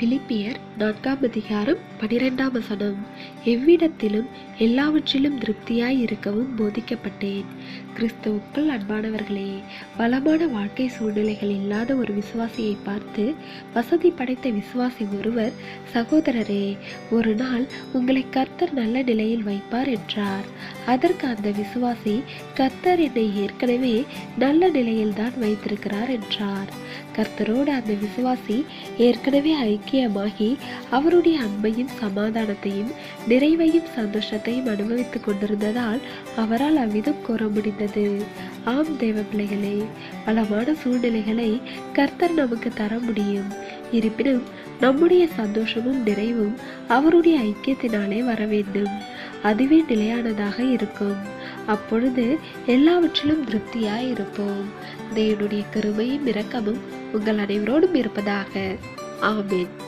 பிலிப்பியர் நான்காம் அதிகாரம் பனிரெண்டாம் வசனம். எவ்விடத்திலும் எல்லாவற்றிலும் திருப்தியாய் இருக்கவும் போதிக்கப்பட்டேன். கிறிஸ்துவுக்குள் அன்பானவர்களே பலமான வாழ்க்கை சூழ்நிலைகள் இல்லாத ஒரு விசுவாசியை பார்த்து வசதி படைத்த விசுவாசி ஒருவர் சகோதரரே ஒரு நாள் உங்களை கர்த்தர் நல்ல நிலையில் வைப்பார் என்றார். அதற்கு அந்த விசுவாசி கர்த்தர் என்னை ஏற்கனவே நல்ல நிலையில்தான் வைத்திருக்கிறார் என்றார். கர்த்தரோடு அந்த விசுவாசி ஏற்கனவே ஐக்கியமாகி அவருடைய அன்பையும் சமாதானத்தையும் நிறைவையும் சந்தோஷத்தையும் அனுபவித்துக் கொண்டிருந்ததால் அவரால் அவ்விதம் கூற முடிந்தது. ஆம் தேவ பிள்ளைகளே பலமான சூழ்நிலைகளை கர்த்தர் நமக்கு தர முடியும். இருப்பினும் நம்முடைய சந்தோஷமும் நிறைவும் அவருடைய ஐக்கியத்தினாலே வர வேண்டும். அதுவே நிலையானதாக இருக்கும். அப்பொழுது எல்லாவற்றிலும் திருப்தியாய் இருப்போம். தேவனுடைய கருமையும் இரக்கமும் உங்கள் அனைவரோடும் இருப்பதாக. ஆமேன்.